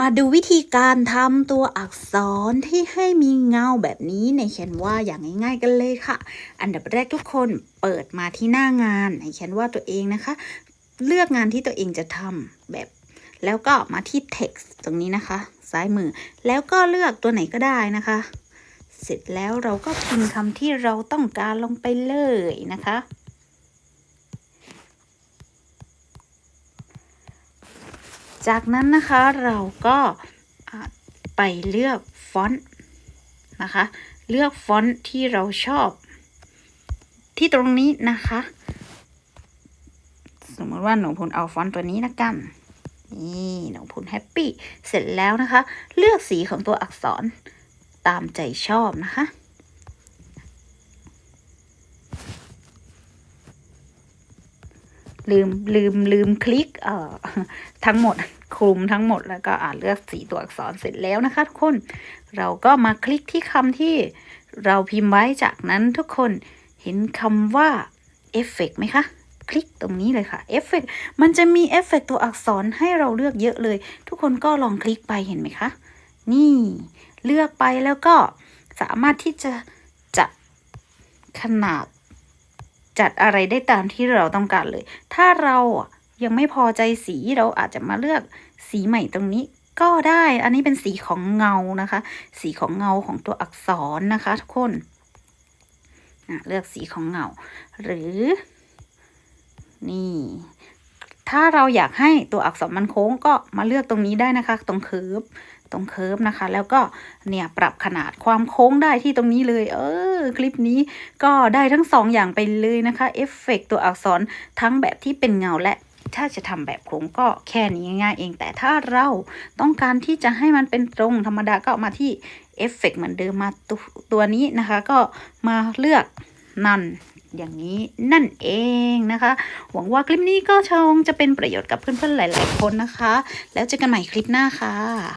มาดูวิธีการทำตัวอักษรที่ให้มีเงาแบบนี้ในแคนวาอย่างง่ายๆกันเลยค่ะ อันดับแรกทุกคนเปิดมาที่หน้างานในแคนวาตัวเองนะคะ เลือกงานที่ตัวเองจะทำแบบ แล้วก็มาที่ text ตรงนี้นะคะ ซ้ายมือ แล้วก็เลือกตัวไหนก็ได้นะคะ เสร็จแล้วเราก็พิมพ์คำที่เราต้องการลงไปเลยนะคะ จากนั้นนะคะเราก็ไปเลือกฟอนต์นะคะ เลือกฟอนต์ที่เราชอบ ที่ตรงนี้นะคะ สมมติว่าหนูพุนเอาฟอนต์ตัวนี้ละกันนี่หนูพุนแฮปปี้เสร็จแล้วนะคะ เลือกสีของตัวอักษรตามใจชอบนะคะ ลืมลืมลืมคลิกเอ่อทั้งหมดคลุมทั้งหมดแล้วก็อ่าเลือกสีตัวอักษรเสร็จแล้วนะคะ ทุกคน เราก็มาคลิกที่คำที่เราพิมพ์ไว้จากนั้นทุกคนเห็นคำว่าเอฟเฟกไหมคะคลิกตรงนี้เลยค่ะเอฟเฟกมันจะมีเอฟเฟกตัวอักษรให้เราเลือกเยอะเลย ทุกคนก็ลองคลิกไปเห็นไหมคะ นี่ เลือกไปแล้วก็สามารถที่จะจัดขนาด จัดอะไรได้ตามที่เราต้องการเลย ถ้าเรายังไม่พอใจสีเราอาจจะมาเลือกสีใหม่ตรงนี้ก็ได้ อันนี้เป็นสีของเงานะคะ สีของเงาของตัวอักษรนะคะ ทุกคนอะเลือกสีของเงา หรือ นี่ ถ้าเราอยากให้ตัวอักษรมันโค้งก็มาเลือกตรงนี้ได้นะคะ ตรงเคิร์ฟตรงเคิร์ฟนะคะ แล้วก็เนี่ยปรับขนาดความโค้งได้ที่ตรงนี้เลย เออ คลิปนี้ก็ได้ทั้งสองอย่างไปเลยนะคะเอฟเฟกตัวอักษรทั้งแบบที่เป็นเงาและถ้าจะทำแบบโค้งก็แค่นี้ง่ายเอง แต่ถ้าเราต้องการที่จะให้มันเป็นตรงธรรมดาก็มาที่เอฟเฟกเหมือนเดิมมาตตัวนี้นะคะ ก็มาเลือกนัน อย่างนี้นั่นเองนะคะ หวังว่าคลิปนี้ก็ชงจะเป็นประโยชน์กับเพื่อนๆหลาย ๆ คนนะคะ แล้วเจอกันใหม่คลิปหน้าค่ะ